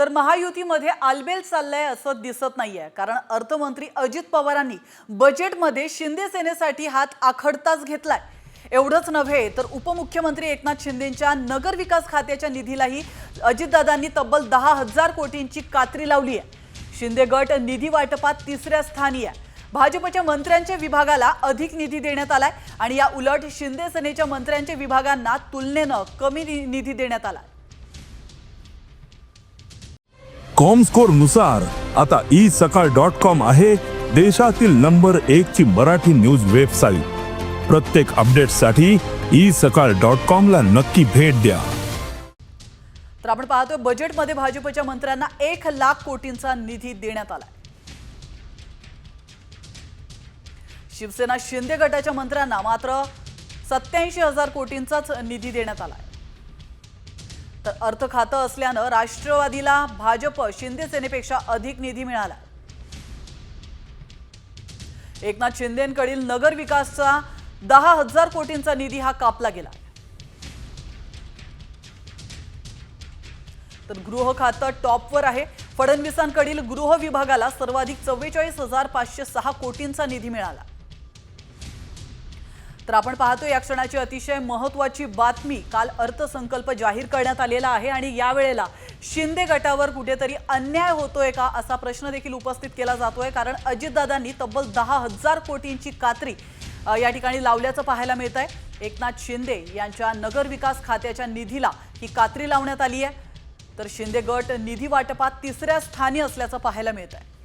तर महायुतीमध्ये आलबेल चाललंय असं दिसत नाहीये. कारण अर्थमंत्री अजित पवारांनी बजेटमध्ये शिंदे सेनेसाठी हात आखडताच घेतलाय. एवढंच नव्हे तर उपमुख्यमंत्री एकनाथ शिंदेच्या नगर विकास खात्याच्या निधीलाही अजितदादांनी तब्बल दहा हजार कोटींची कात्री लावली आहे. शिंदे गट निधी वाटपात तिसऱ्या स्थानी आहे. भाजपच्या मंत्र्यांच्या विभागाला अधिक निधी देण्यात आलाय आणि या उलट शिंदे सेनेच्या मंत्र्यांच्या विभागांना तुलनेनं कमी नि- निधी देण्यात आला कॉमस्कोरनुसार आता ई सकाळ डॉट कॉम आहे देशातील नंबर एक ची मराठी न्यूज वेबसाईट प्रत्येक अपडेटसाठी ई सकाळ डॉट कॉम ला नक्की भेट द्या. तर आपण पाहतोय बजेटमध्ये भाजपच्या मंत्र्यांना एक लाख कोटींचा निधी देण्यात आला शिवसेना शिंदे गटाच्या मंत्र्यांना मात्र सत्याऐंशी हजार कोटींचाच निधी देण्यात आलाय. तर अर्थ खातं असल्यानं राष्ट्रवादीला भाजप शिंदे सेनेपेक्षा अधिक निधी मिळाला. एकनाथ शिंदेकडील नगर विकासचा दहा हजार कोटींचा निधी हा कापला गेला. तर गृह खातं टॉपवर आहे. फडणवीसांकडील गृह विभागाला सर्वाधिक चव्वेचाळीस हजार पाचशे सहा कोटींचा निधी मिळाला. तर आपण पाहतो या क्षणाची अतिशय महत्वाची बातमी. काल अर्थसंकल्प जाहीर करण्यात आलेला आहे आणि यावेळेला शिंदे गटावर कुठेतरी अन्याय होतोय का असा प्रश्न देखील उपस्थित केला जातोय. कारण अजितदादांनी तब्बल दहा हजार कोटींची कात्री या ठिकाणी लावल्याचं पाहायला मिळत आहे एकनाथ शिंदे यांच्या नगर विकास खात्याच्या निधीला ही कात्री लावण्यात आली आहे तर शिंदे गट निधी वाटपात तिसऱ्या स्थानी असल्याचं पाहायला मिळत आहे